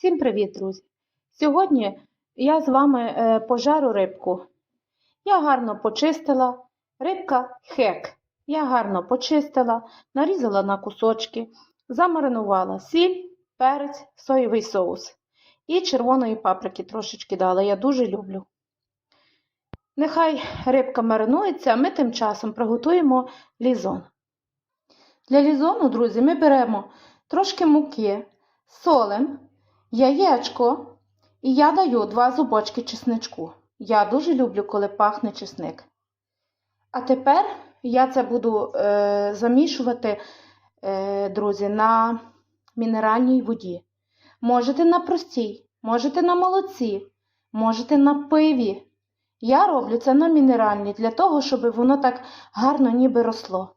Всім привіт, друзі! Сьогодні я з вами е, пожару рибку. Я гарно почистила. Рибка хек. Я гарно почистила, нарізала на кусочки, замаринувала сіль, перець, соєвий соус. І червоної паприки трошечки дала. Я дуже люблю. Нехай рибка маринується, а ми тим часом приготуємо лізон. Для лізону, друзі, ми беремо трошки муки, солим, яєчко і я даю два зубочки чесничку. Я дуже люблю, коли пахне чесник. А тепер я це буду е, замішувати, е, друзі, на мінеральній воді. Можете на простій, можете на молоці, можете на пиві. Я роблю це на мінеральній, для того, щоб воно так гарно ніби росло.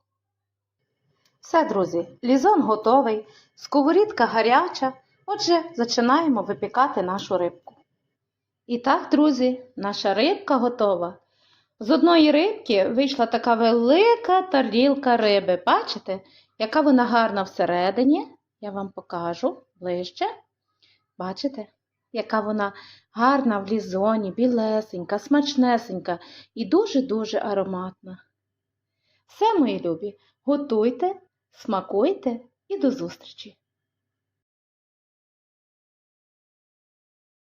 Все, друзі, лізон готовий, сковорідка гаряча. Отже, починаємо випікати нашу рибку. І так, друзі, наша рибка готова. З одної рибки вийшла така велика тарілка риби. Бачите, яка вона гарна всередині? Я вам покажу ближче. Бачите, яка вона гарна в лізоні, білесенька, смачнесенька і дуже-дуже ароматна. Все, мої любі, готуйте, смакуйте і до зустрічі!